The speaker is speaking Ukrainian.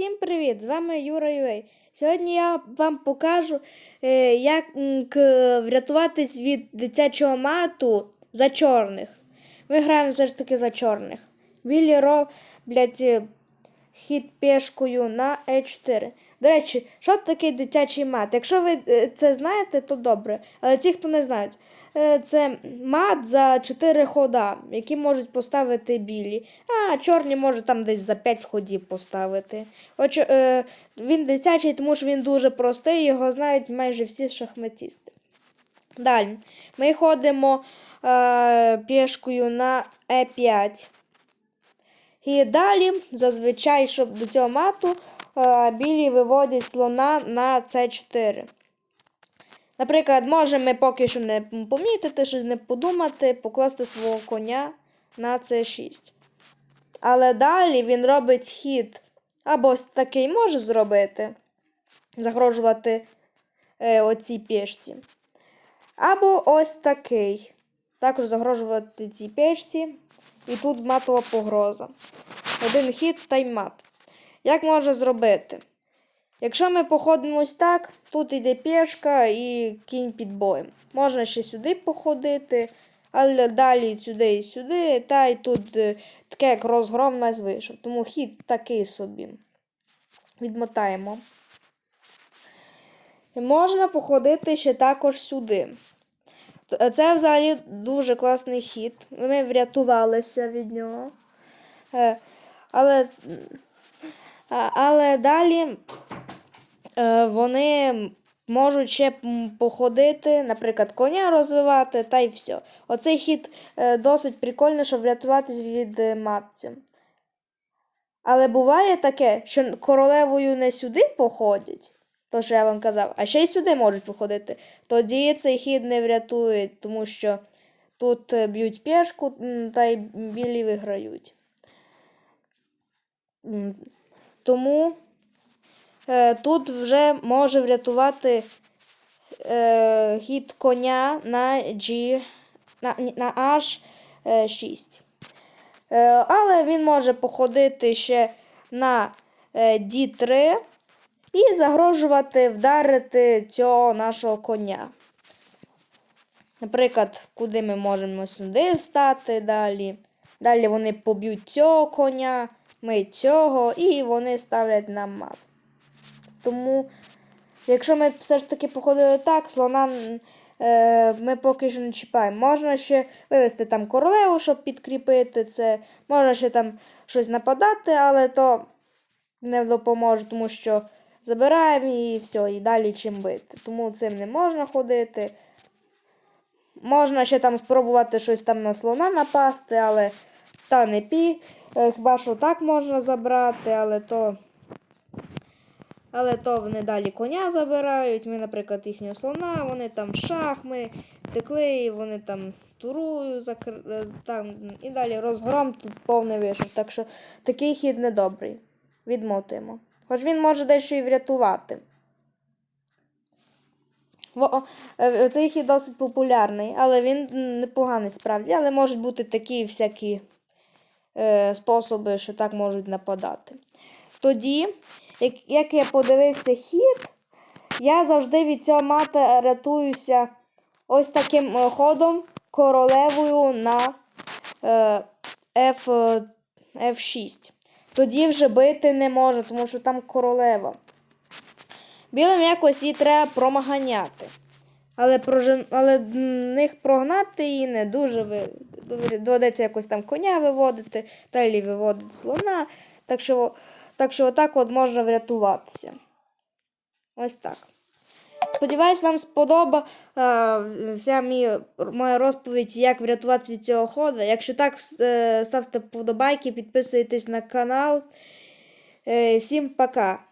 Всім привіт! З вами Юра Юей. Сьогодні я вам покажу, е, як врятуватись від дитячого мату за чорних. Ми граємо все ж таки за чорних. Білі роблять е, хід пішкою на Е4. До речі, що таке дитячий мат? Якщо ви е, це знаєте, то добре. Але ті, хто не знають, це мат за 4 хода, які можуть поставити білі. А чорні може там десь за 5 ходів поставити. Хоч е, він дитячий, тому що він дуже простий, його знають майже всі шахматісти. Далі. Ми ходимо е, пішкою на Е5. І далі, зазвичай, щоб до цього мату, е, білі виводять слона на С4. Наприклад, можемо поки що не помітити, щось не подумати, покласти свого коня на С6. Але далі він робить хід. Або ось такий може зробити, загрожувати е, оцій пішці. Або ось такий. Також загрожувати цій печці. І тут матова погроза. Один хід та й мат. Як можна зробити? Якщо ми походимо ось так, тут йде пішка і кінь під боєм. Можна ще сюди походити, але далі сюди і сюди, та й тут е, таке як розгром нас вийшов. Тому хід такий собі. Відмотаємо. Можна походити ще також сюди. Це взагалі дуже класний хід. Ми врятувалися від нього. Е, Але, але далі е, вони можуть ще походити, наприклад, коня розвивати та й все. Оцей хід е, досить прикольний, щоб врятуватись від е, матців. Але буває таке, що королевою не сюди походять, то що я вам казав, а ще й сюди можуть походити. Тоді цей хід не врятує, тому що тут е, б'ють пішку та й білі виграють. Тому е, тут вже може врятувати е, хід коня на G, на, на H6. Е, але він може походити ще на е, D3 і загрожувати вдарити цього нашого коня. Наприклад, куди ми можемо сюди стати далі. Далі вони поб'ють цього коня, ми цього, і вони ставлять нам мат. Тому, якщо ми все ж таки походили так, слона е, ми поки що не чіпаємо. Можна ще вивести там королеву, щоб підкріпити це. Можна ще там щось нападати, але то не допоможе, тому що забираємо і все, і далі чим бити. Тому цим не можна ходити. Можна ще там спробувати щось там на слона напасти, але та не пі. Е, Хіба що так можна забрати, але то. Але то вони далі коня забирають. Ми, наприклад, їхнього слона, вони там шах, ми текли, вони там турую закр... е, там, і далі розгром тут повний вийшов. Так що такий хід недобрий. Відмотуємо. Хоч він може дещо і врятувати. Е, Цей хід досить популярний, але він непоганий справді, але можуть бути такі всякі е, способи, що так можуть нападати. Тоді, як, я подивився хід, я завжди від цього мата рятуюся ось таким е, ходом королевою на е, F, F6. Тоді вже бити не можу, тому що там королева. Білим якось її треба промаганяти. Але, прожен... але них прогнати її не дуже ви... доведеться якось там коня виводити, далі виводити слона. Так що, так що отак от можна врятуватися. Ось так. Сподіваюсь, вам сподоба е, моя розповідь, як врятуватися від цього ходу. Якщо так, е, ставте вподобайки, підписуйтесь на канал. Е, всім пока!